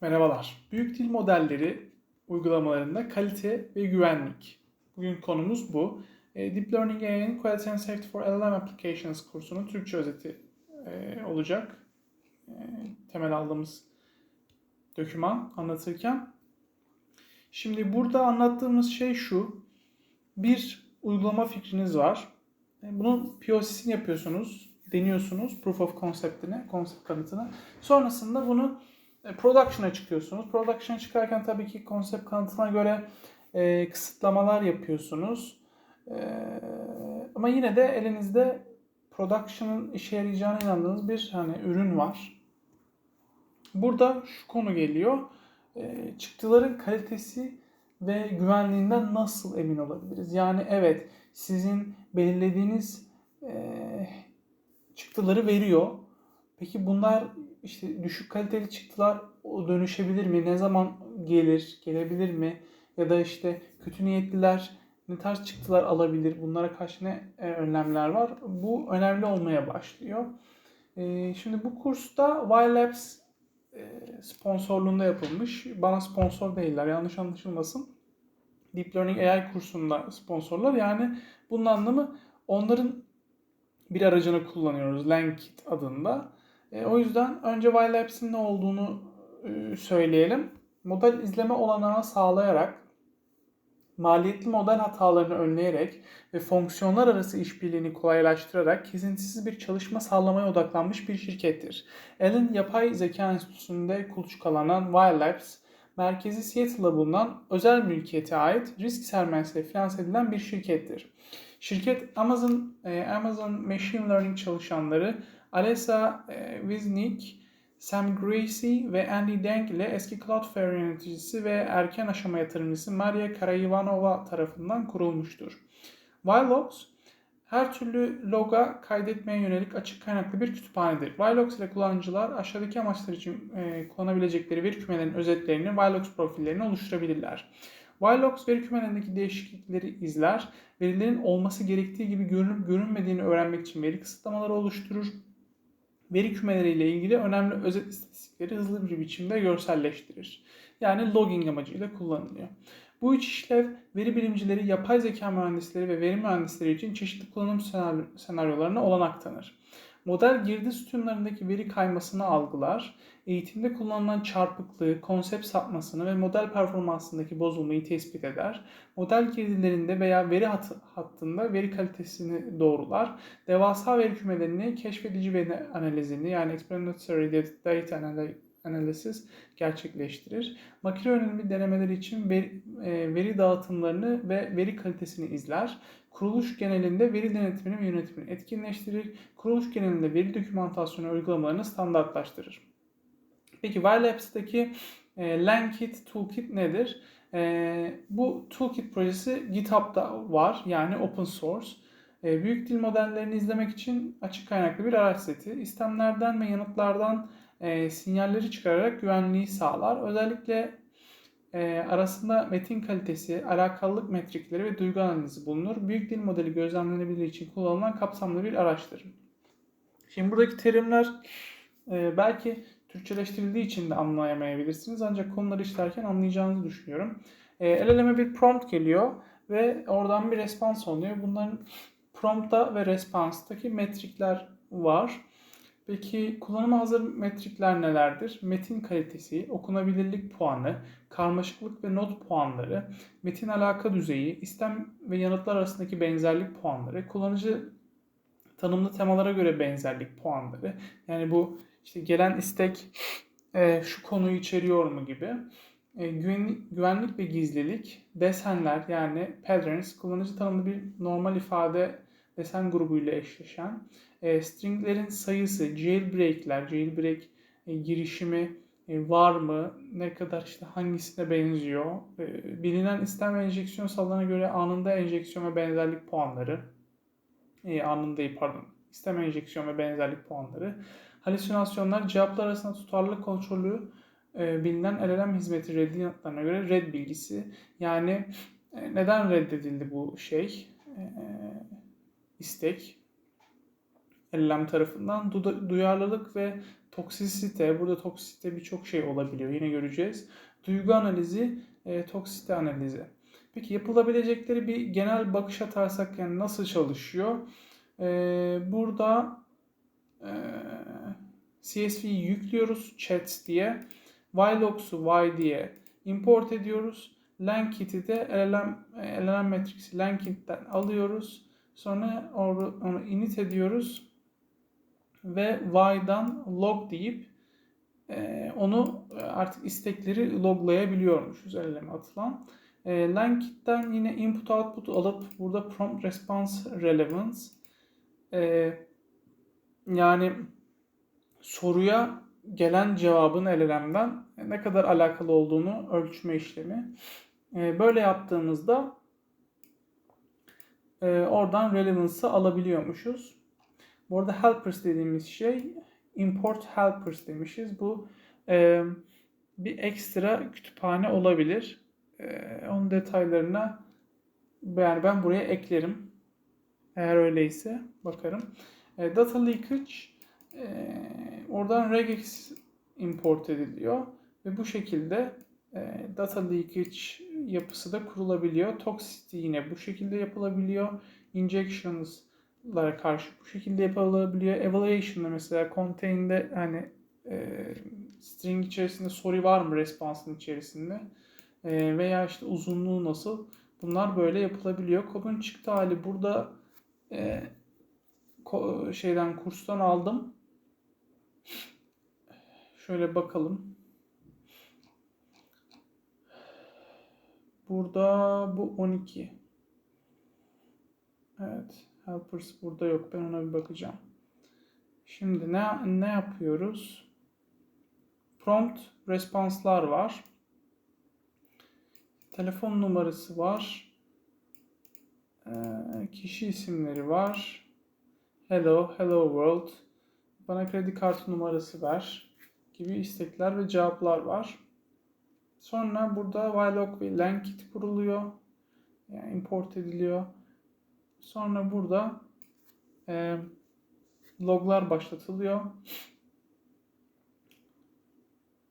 Merhabalar. Büyük dil modelleri uygulamalarında kalite ve güvenlik. Bugün konumuz bu. E, Deep Learning AI'nin Quality and Safety for LLM Applications kursunun Türkçe özeti e, olacak. E, temel aldığımız doküman anlatırken. Şimdi burada anlattığımız şey şu. Bir uygulama fikriniz var. Bunun POC'sini yapıyorsunuz, deniyorsunuz proof of concept'ini, konsept kanıtını. Sonrasında bunu production'a çıkıyorsunuz. Production'a çıkarken tabii ki konsept kanıtına göre e, kısıtlamalar yapıyorsunuz. E, ama yine de elinizde production'ın işe yarayacağına inandığınız bir hani ürün var. Burada şu konu geliyor. E, çıktıların kalitesi ve güvenliğinden nasıl emin olabiliriz? Yani evet sizin belirlediğiniz e, çıktıları veriyor. Peki bunlar işte düşük kaliteli çıktılar o dönüşebilir mi? Ne zaman gelir? Gelebilir mi? Ya da işte kötü niyetliler ne tarz çıktılar alabilir? Bunlara karşı ne e, önlemler var? Bu önemli olmaya başlıyor. E, şimdi bu kursta YLabs e, sponsorluğunda yapılmış. Bana sponsor değiller. Yanlış anlaşılmasın. Deep Learning AI kursunda sponsorlar. Yani bunun anlamı onların bir aracını kullanıyoruz. Langkit adında. E, o yüzden önce YLabs'in ne olduğunu e, söyleyelim. Model izleme olanağı sağlayarak, maliyetli model hatalarını önleyerek ve fonksiyonlar arası işbirliğini kolaylaştırarak kesintisiz bir çalışma sağlamaya odaklanmış bir şirkettir. Allen Yapay Zeka Enstitüsü'nde kuluçkalanan YLabs, merkezi Seattle'da bulunan özel mülkiyete ait risk sermayesiyle finanse edilen bir şirkettir. Şirket Amazon e, Amazon Machine Learning çalışanları Alessa e, Wisnik, Sam Gracie ve Andy Deng ile eski Cloudflare yöneticisi ve erken aşama yatırımcısı Maria Karayivanova tarafından kurulmuştur. Vilox, her türlü loga kaydetmeye yönelik açık kaynaklı bir kütüphanedir. Vilox ile kullanıcılar aşağıdaki amaçlar için e, kullanabilecekleri veri kümelerinin özetlerini, Vilox profillerini oluşturabilirler. Vilox veri kümelerindeki değişiklikleri izler, verilerin olması gerektiği gibi görünüp görünmediğini öğrenmek için veri kısıtlamaları oluşturur, veri kümeleriyle ilgili önemli özet istatistikleri hızlı bir biçimde görselleştirir. Yani logging amacıyla kullanılıyor. Bu üç işlev veri bilimcileri, yapay zeka mühendisleri ve veri mühendisleri için çeşitli kullanım senaryolarına olanak tanır. Model girdi sütunlarındaki veri kaymasını algılar, eğitimde kullanılan çarpıklığı, konsept sapmasını ve model performansındaki bozulmayı tespit eder. Model girdilerinde veya veri hat hattında veri kalitesini doğrular. Devasa veri kümelerini keşfedici veri analizini yani explanatory data analysis gerçekleştirir. Makine önemli denemeleri için veri, e, veri dağıtımlarını ve veri kalitesini izler. Kuruluş genelinde veri denetimini ve yönetimini etkinleştirir. Kuruluş genelinde veri dokümantasyonu uygulamalarını standartlaştırır. Peki YLabs'taki e, Langkit Toolkit nedir? E, bu Toolkit projesi GitHub'da var yani open source. E, büyük dil modellerini izlemek için açık kaynaklı bir araç seti. İstemlerden ve yanıtlardan e, sinyalleri çıkararak güvenliği sağlar. Özellikle e, arasında metin kalitesi, alakalılık metrikleri ve duygu analizi bulunur. Büyük dil modeli gözlemlenebildiği için kullanılan kapsamlı bir araçtır. Şimdi buradaki terimler e, belki Türkçeleştirildiği için de anlayamayabilirsiniz. Ancak konuları işlerken anlayacağınızı düşünüyorum. E, el eleme bir prompt geliyor ve oradan bir respons oluyor. Bunların promptta ve response'taki metrikler var. Peki kullanıma hazır metrikler nelerdir? Metin kalitesi, okunabilirlik puanı, karmaşıklık ve not puanları, metin alaka düzeyi, istem ve yanıtlar arasındaki benzerlik puanları, kullanıcı tanımlı temalara göre benzerlik puanları. Yani bu işte gelen istek e, şu konuyu içeriyor mu gibi. E, güvenlik, güvenlik ve gizlilik, desenler yani patterns, kullanıcı tanımlı bir normal ifade desen grubuyla eşleşen, e, stringlerin sayısı, jailbreak'ler, jailbreak e, girişimi var mı, ne kadar işte hangisine benziyor, e, bilinen istem enjeksiyon sallarına göre anında enjeksiyon ve benzerlik puanları, e, anında pardon, istem enjeksiyon ve benzerlik puanları, halüsinasyonlar, cevaplar arasında tutarlılık kontrolü, e, bilinen LLM hizmeti reddi yanıtlarına göre red bilgisi. Yani e, neden reddedildi bu şey? E, istek LLM tarafından du- duyarlılık ve toksisite, burada toksisite birçok şey olabiliyor. Yine göreceğiz. Duygu analizi, e, toksisite analizi. Peki yapılabilecekleri bir genel bakış atarsak yani nasıl çalışıyor? E, burada e, CSV'yi yüklüyoruz chat diye. Ylogs'u Y diye import ediyoruz. Langkit'i de LLM, LLM Matrix'i Langkit'ten alıyoruz. Sonra onu init ediyoruz. Ve Y'dan log deyip e, onu artık istekleri loglayabiliyormuşuz LLM'e atılan. E, Langkit'ten yine input output alıp burada prompt response relevance e, yani soruya gelen cevabın LLM'den ne kadar alakalı olduğunu ölçme işlemi. E, böyle yaptığımızda e, oradan relevance'ı alabiliyormuşuz. Bu arada helpers dediğimiz şey import helpers demişiz. Bu e, bir ekstra kütüphane olabilir. onun detaylarına yani ben buraya eklerim. Eğer öyleyse bakarım. data leakage oradan regex import ediliyor ve bu şekilde e, data leakage yapısı da kurulabiliyor. Toxicity yine bu şekilde yapılabiliyor. Injections'lara karşı bu şekilde yapılabiliyor. Evaluation'da mesela contain'de hani e, string içerisinde sorry var mı response'ın içerisinde e, veya işte uzunluğu nasıl bunlar böyle yapılabiliyor. Kodun çıktı hali burada e, ko- şeyden kurstan aldım. Şöyle bakalım. Burada bu 12. Evet. Helpers burada yok. Ben ona bir bakacağım. Şimdi ne, ne yapıyoruz? Prompt response'lar var. Telefon numarası var. Ee, kişi isimleri var. Hello, hello world. Bana kredi kartı numarası ver gibi istekler ve cevaplar var. Sonra burada Vlog ve Langkit kuruluyor. Yani import ediliyor. Sonra burada e, loglar başlatılıyor.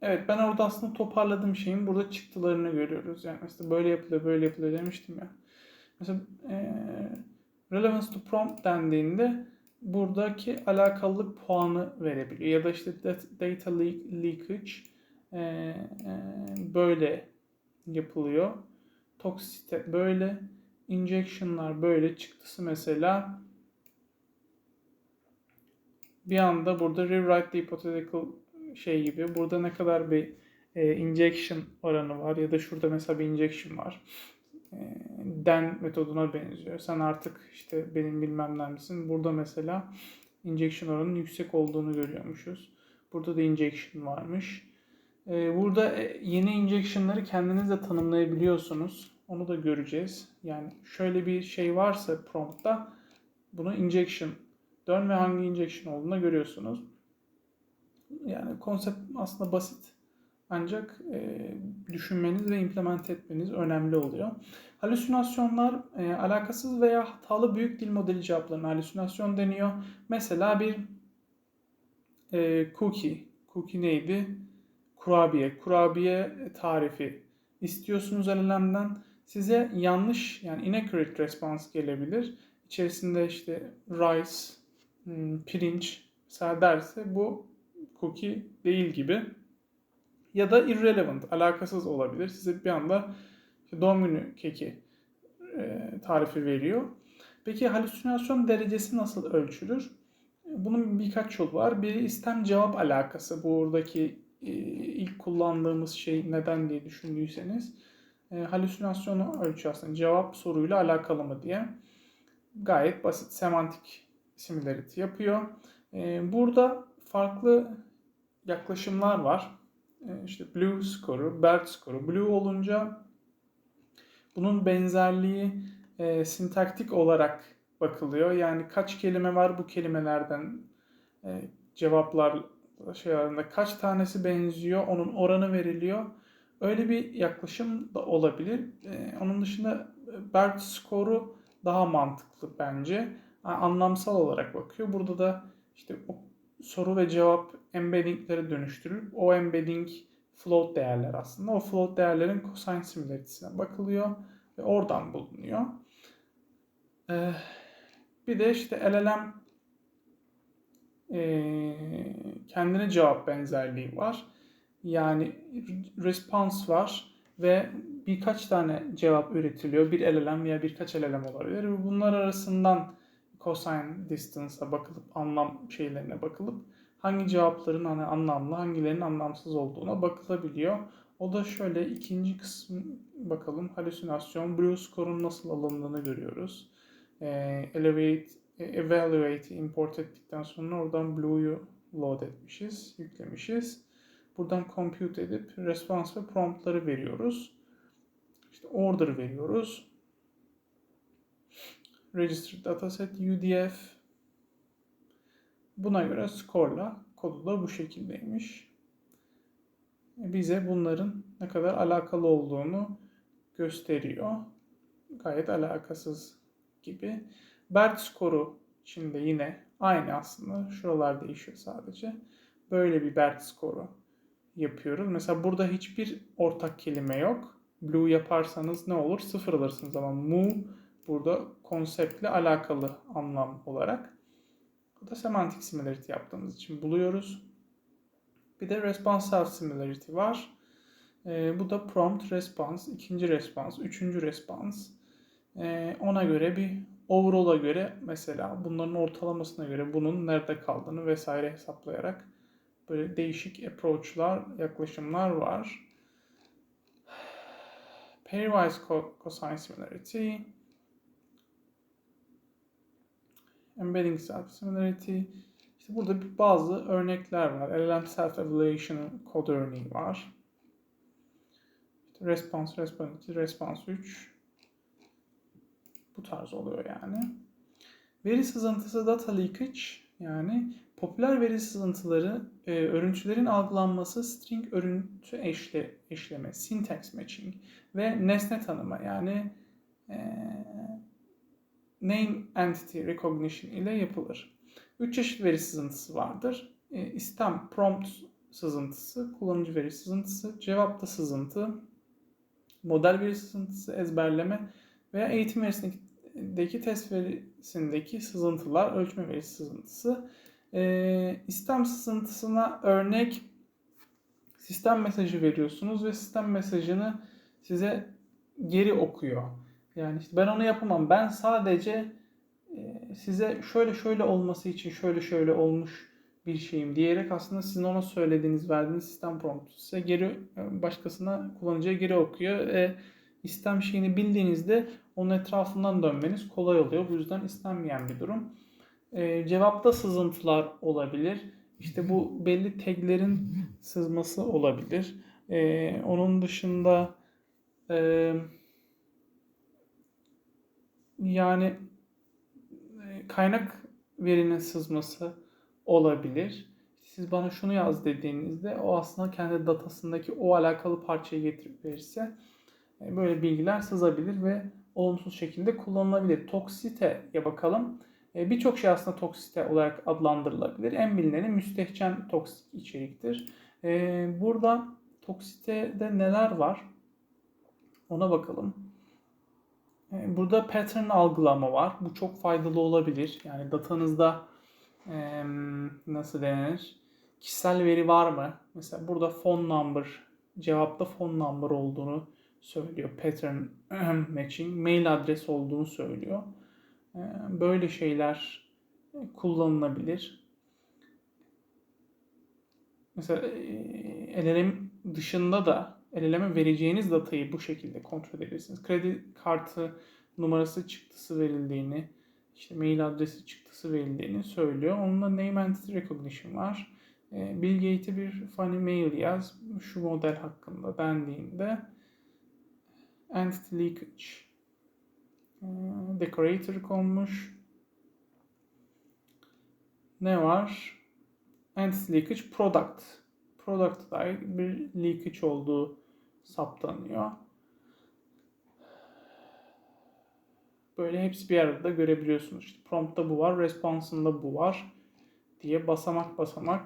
Evet ben orada aslında toparladığım şeyin burada çıktılarını görüyoruz. Yani mesela böyle yapılıyor, böyle yapılıyor demiştim ya. Mesela e, relevance to prompt dendiğinde buradaki alakalılık puanı verebiliyor. Ya da işte data leakage e, e, böyle yapılıyor. Toksite böyle. Injection'lar böyle. Çıktısı mesela bir anda burada rewrite the hypothetical şey gibi. Burada ne kadar bir e, injection oranı var ya da şurada mesela bir injection var. E, den metoduna benziyor. Sen artık işte benim bilmem neredesin. Burada mesela injection oranının yüksek olduğunu görüyormuşuz. Burada da injection varmış. Ee, burada e, yeni injection'ları kendiniz de tanımlayabiliyorsunuz. Onu da göreceğiz. Yani şöyle bir şey varsa promptta bunu injection dön ve hangi injection olduğunu görüyorsunuz. Yani konsept aslında basit. Ancak e, düşünmeniz ve implement etmeniz önemli oluyor. Halüsinasyonlar e, alakasız veya hatalı büyük dil modeli cevaplarına halüsinasyon deniyor. Mesela bir e, cookie. Cookie neydi? Kurabiye. Kurabiye tarifi istiyorsunuz LLM'den. Size yanlış yani inaccurate response gelebilir. İçerisinde işte rice, hmm, pirinç mesela derse bu cookie değil gibi ya da irrelevant, alakasız olabilir. Size bir anda doğum günü keki e, tarifi veriyor. Peki halüsinasyon derecesi nasıl ölçülür? Bunun birkaç yolu var. Biri istem cevap alakası. Buradaki e, ilk kullandığımız şey neden diye düşündüyseniz e, halüsinasyonu ölçüyor aslında. Cevap soruyla alakalı mı diye. Gayet basit semantik similarity yapıyor. E, burada farklı yaklaşımlar var. E, işte Blue skoru, BERT skoru. Blue olunca bunun benzerliği e, sintaktik olarak bakılıyor. Yani kaç kelime var bu kelimelerden e, cevaplar şey arasında kaç tanesi benziyor onun oranı veriliyor. Öyle bir yaklaşım da olabilir. E, onun dışında BERT skoru daha mantıklı bence. Anlamsal olarak bakıyor. Burada da işte o soru ve cevap embeddingleri dönüştürülüp o embedding float değerler aslında. O float değerlerin cosine similarity'sine bakılıyor ve oradan bulunuyor. Ee, bir de işte LLM e, kendine cevap benzerliği var. Yani response var ve birkaç tane cevap üretiliyor. Bir LLM veya birkaç LLM olabilir. Ve bunlar arasından cosine distance'a bakılıp anlam şeylerine bakılıp hangi cevapların hani anlamlı, hangilerinin anlamsız olduğuna bakılabiliyor. O da şöyle ikinci kısım bakalım. Halüsinasyon, Blue score'un nasıl alındığını görüyoruz. Ee, elevate, evaluate import ettikten sonra oradan Blue'yu load etmişiz, yüklemişiz. Buradan compute edip response ve promptları veriyoruz. İşte order veriyoruz. Registered dataset UDF. Buna göre score'la kodu da bu şekildeymiş. Bize bunların ne kadar alakalı olduğunu gösteriyor. Gayet alakasız gibi. BERT skoru şimdi yine aynı aslında. Şuralar değişiyor sadece. Böyle bir BERT skoru yapıyoruz. Mesela burada hiçbir ortak kelime yok. Blue yaparsanız ne olur? Sıfır alırsınız ama mu burada konseptle alakalı anlam olarak. Bu da semantik similarity yaptığımız için buluyoruz. Bir de response self similarity var. Ee, bu da prompt response, ikinci response, üçüncü response. Ee, ona göre bir overall'a göre mesela bunların ortalamasına göre bunun nerede kaldığını vesaire hesaplayarak böyle değişik approach'lar, yaklaşımlar var. Pairwise cosine similarity, embedding self similarity. İşte burada bazı örnekler var. LLM self evaluation kod örneği var. İşte response, response 2, response 3. Bu tarz oluyor yani. Veri sızıntısı data leakage yani popüler veri sızıntıları e, örüntülerin algılanması, string örüntü eşle, eşleme, syntax matching ve nesne tanıma yani e, name entity recognition ile yapılır. Üç çeşit veri sızıntısı vardır. E, istem prompt sızıntısı, kullanıcı veri sızıntısı, cevapta sızıntı, model veri sızıntısı, ezberleme veya eğitim verisindeki test verisindeki sızıntılar, ölçme veri sızıntısı. E, istem sızıntısına örnek sistem mesajı veriyorsunuz ve sistem mesajını size geri okuyor. Yani işte ben onu yapamam. Ben sadece e, size şöyle şöyle olması için şöyle şöyle olmuş bir şeyim diyerek aslında sizin ona söylediğiniz, verdiğiniz sistem promptu size geri e, başkasına kullanıcıya geri okuyor. E, istem şeyini bildiğinizde onun etrafından dönmeniz kolay oluyor. Bu yüzden istenmeyen bir durum. E, cevapta sızıntılar olabilir. İşte bu belli taglerin sızması olabilir. E, onun dışında e, yani e, kaynak verinin sızması olabilir. Siz bana şunu yaz dediğinizde o aslında kendi datasındaki o alakalı parçayı getirip verirse e, böyle bilgiler sızabilir ve olumsuz şekilde kullanılabilir. Toksiteye bakalım. E, birçok şey aslında toksite olarak adlandırılabilir. En bilineni müstehcen toksik içeriktir. Burada toksitede neler var? Ona bakalım. Ee, burada pattern algılama var. Bu çok faydalı olabilir. Yani datanızda e, nasıl denir? Kişisel veri var mı? Mesela burada phone number, cevapta phone number olduğunu söylüyor. Pattern matching, mail adres olduğunu söylüyor. E, böyle şeyler kullanılabilir. Mesela e, LLM dışında da el vereceğiniz datayı bu şekilde kontrol edebilirsiniz. Kredi kartı numarası çıktısı verildiğini, işte mail adresi çıktısı verildiğini söylüyor. Onunla name entity recognition var. E, Bill Gates'e bir funny mail yaz şu model hakkında dendiğinde entity leakage decorator konmuş. Ne var? Entity leakage product. Product dair bir leakage olduğu saptanıyor. Böyle hepsi bir arada görebiliyorsunuz. İşte prompt'ta bu var, response'ında bu var. diye basamak basamak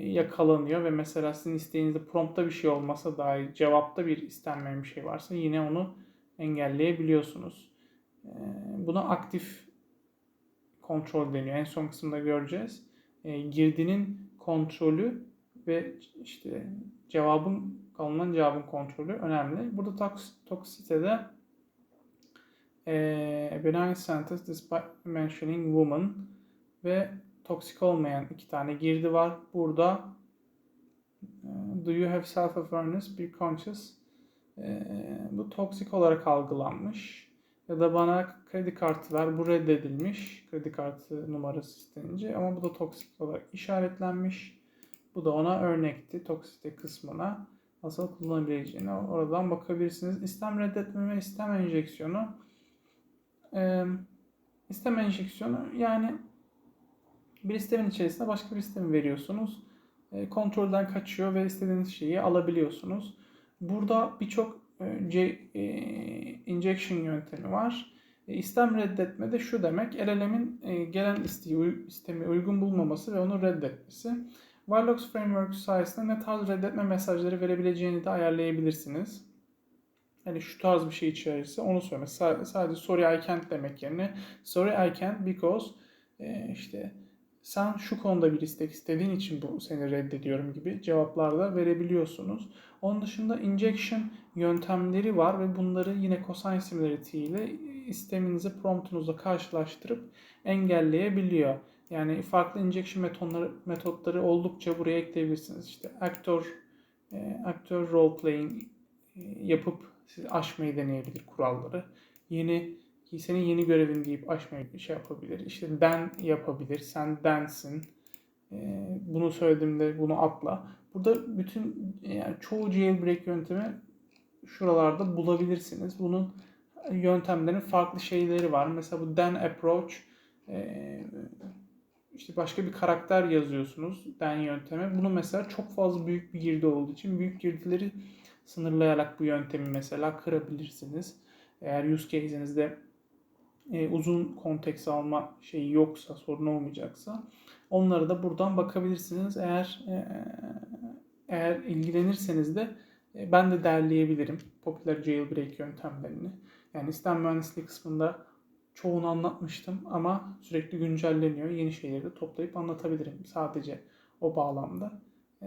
yakalanıyor ve mesela sizin isteğinizde promptta bir şey olmasa dahi cevapta bir istenmeyen bir şey varsa yine onu engelleyebiliyorsunuz. E, buna aktif kontrol deniyor. En son kısımda göreceğiz. E, girdinin kontrolü ve işte cevabın alınan cevabın kontrolü önemli. Burada toks, toksitede e, benign sentence despite mentioning woman ve toksik olmayan iki tane girdi var. Burada do you have self awareness, be conscious e, bu toksik olarak algılanmış. Ya da bana kredi kartı ver bu reddedilmiş. Kredi kartı numarası istenince ama bu da toksik olarak işaretlenmiş. Bu da ona örnekti toksite kısmına nasıl kullanabileceğini oradan bakabilirsiniz. İstem reddetme ve istem enjeksiyonu. Ee, istem enjeksiyonu yani bir istemin içerisinde başka bir istemi veriyorsunuz. E, kontrolden kaçıyor ve istediğiniz şeyi alabiliyorsunuz. Burada birçok e, e, injection yöntemi var. E, istem reddetme de şu demek, LLM'in gelen isteği, istemi uygun bulmaması ve onu reddetmesi. Wirelocks Framework sayesinde ne tarz reddetme mesajları verebileceğini de ayarlayabilirsiniz. Yani şu tarz bir şey içerirse onu söyleme. Sadece sorry I can't demek yerine sorry I can't because işte sen şu konuda bir istek istediğin için bu seni reddediyorum gibi cevaplar verebiliyorsunuz. Onun dışında injection yöntemleri var ve bunları yine cosine similarity ile isteminizi promptunuzla karşılaştırıp engelleyebiliyor. Yani farklı injection metotları, metotları oldukça buraya ekleyebilirsiniz. İşte aktör e, aktör role playing e, yapıp siz aşmayı deneyebilir kuralları. Yeni senin yeni görevin deyip aşmayı şey yapabilir. İşte den yapabilir. Sen densin. E, bunu söylediğimde bunu atla. Burada bütün yani çoğu jailbreak yöntemi şuralarda bulabilirsiniz. Bunun yöntemlerin farklı şeyleri var. Mesela bu den approach e, işte başka bir karakter yazıyorsunuz den yöntemi. Bunu mesela çok fazla büyük bir girdi olduğu için büyük girdileri sınırlayarak bu yöntemi mesela kırabilirsiniz. Eğer use case'inizde e, uzun konteks alma şeyi yoksa, sorun olmayacaksa onları da buradan bakabilirsiniz. Eğer e, eğer ilgilenirseniz de e, ben de derleyebilirim popüler jailbreak yöntemlerini. Yani sistem mühendisliği kısmında çoğunu anlatmıştım ama sürekli güncelleniyor. Yeni şeyleri de toplayıp anlatabilirim sadece o bağlamda. E,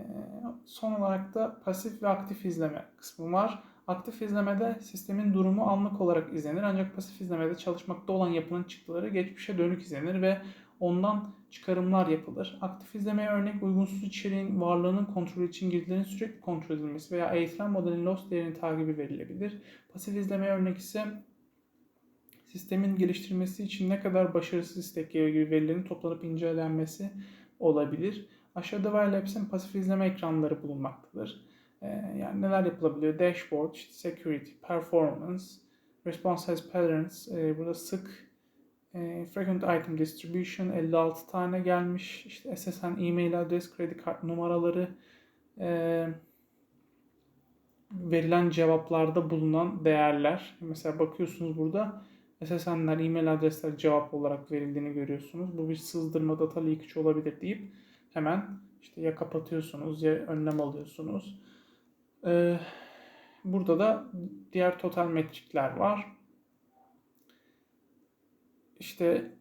son olarak da pasif ve aktif izleme kısmı var. Aktif izlemede sistemin durumu anlık olarak izlenir ancak pasif izlemede çalışmakta olan yapının çıktıları geçmişe dönük izlenir ve ondan çıkarımlar yapılır. Aktif izlemeye örnek uygunsuz içeriğin varlığının kontrolü için girdilerin sürekli kontrol edilmesi veya eğitilen modelin loss değerinin takibi verilebilir. Pasif izlemeye örnek ise sistemin geliştirilmesi için ne kadar başarısız istek gibi verilerin toplanıp incelenmesi olabilir. Aşağıda Wirelabs'in pasif izleme ekranları bulunmaktadır. Ee, yani neler yapılabiliyor? Dashboard, işte security, performance, response has patterns. Ee, burada sık e, frequent item distribution 56 tane gelmiş. İşte SSN e-mail adres, kredi kart numaraları, e, verilen cevaplarda bulunan değerler. Mesela bakıyorsunuz burada SSN'ler, e-mail adresler cevap olarak verildiğini görüyorsunuz. Bu bir sızdırma data leakage olabilir deyip hemen işte ya kapatıyorsunuz ya önlem alıyorsunuz. Ee, burada da diğer total metrikler var. İşte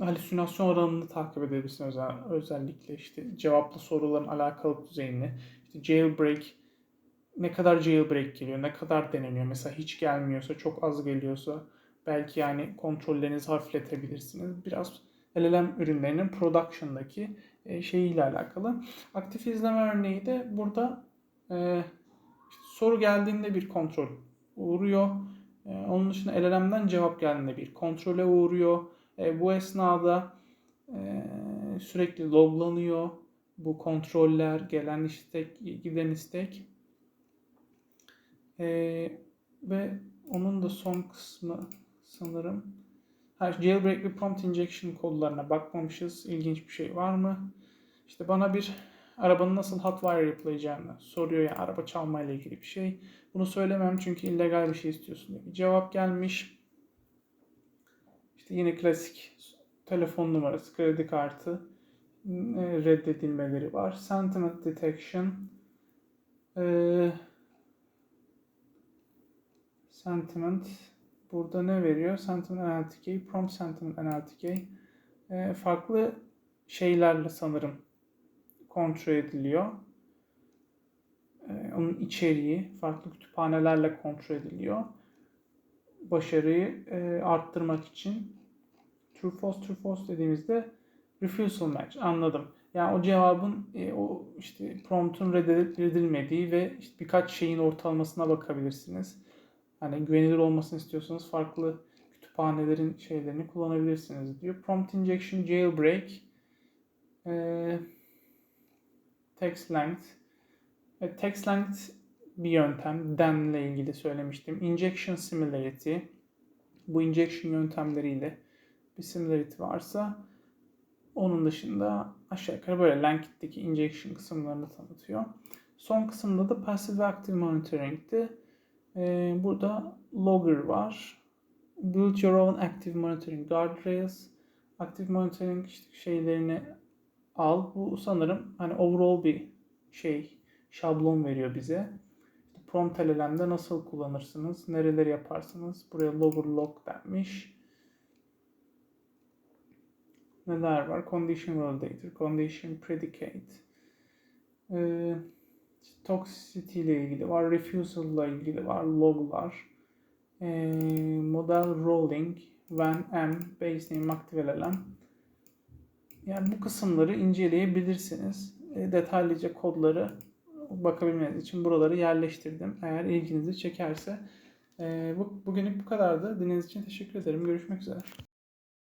halüsinasyon oranını takip edebilirsiniz özellikle işte cevaplı soruların alakalı düzeyini. İşte jailbreak ne kadar jailbreak geliyor, ne kadar deneniyor. Mesela hiç gelmiyorsa, çok az geliyorsa belki yani kontrollerinizi hafifletebilirsiniz. Biraz LLM ürünlerinin production'daki e, şeyiyle alakalı. Aktif izleme örneği de burada e, işte soru geldiğinde bir kontrol uğruyor. E, onun dışında LLM'den cevap geldiğinde bir kontrole uğruyor. E, bu esnada e, sürekli loglanıyor. Bu kontroller, gelen istek, giden istek. E, ve onun da son kısmı sanırım. Ha, jailbreak ve prompt injection kodlarına bakmamışız. İlginç bir şey var mı? İşte bana bir arabanın nasıl hotwire yapılacağını soruyor yani araba çalmayla ilgili bir şey. Bunu söylemem çünkü illegal bir şey istiyorsun diye bir cevap gelmiş. İşte yine klasik telefon numarası, kredi kartı e, reddedilmeleri var. Sentiment detection, e, sentiment burada ne veriyor? Sentiment analytic key, prompt sentiment analytic key. E, farklı şeylerle sanırım kontrol ediliyor. E, onun içeriği farklı kütüphanelerle kontrol ediliyor. Başarıyı e, arttırmak için true false true false dediğimizde refusal match anladım. Yani o cevabın e, o işte promptun reddedilmediği ve işte birkaç şeyin ortalamasına bakabilirsiniz. Hani güvenilir olmasını istiyorsanız farklı kütüphanelerin şeylerini kullanabilirsiniz diyor. Prompt injection jailbreak e, text length e, text length bir yöntem. Den ile ilgili söylemiştim. Injection similarity bu injection yöntemleriyle bir similarity varsa onun dışında aşağı yukarı böyle Lankit'teki injection kısımlarını tanıtıyor. Son kısımda da passive active monitoring'ti. Ee, burada logger var. Build your own active monitoring guardrails. Active monitoring işte şeylerini al. Bu sanırım hani overall bir şey şablon veriyor bize. İşte prompt LLM'de nasıl kullanırsınız, nereleri yaparsınız. Buraya logger log denmiş. Neler var? Condition validator, condition predicate. Ee, toxicity ile ilgili var, refusal ile ilgili var, loglar. Ee, model rolling, when m, base name, active LLM. Yani bu kısımları inceleyebilirsiniz. E, detaylıca kodları bakabilmeniz için buraları yerleştirdim. Eğer ilginizi çekerse. E, bu, bugünlük bu kadardı. Dinlediğiniz için teşekkür ederim. Görüşmek üzere.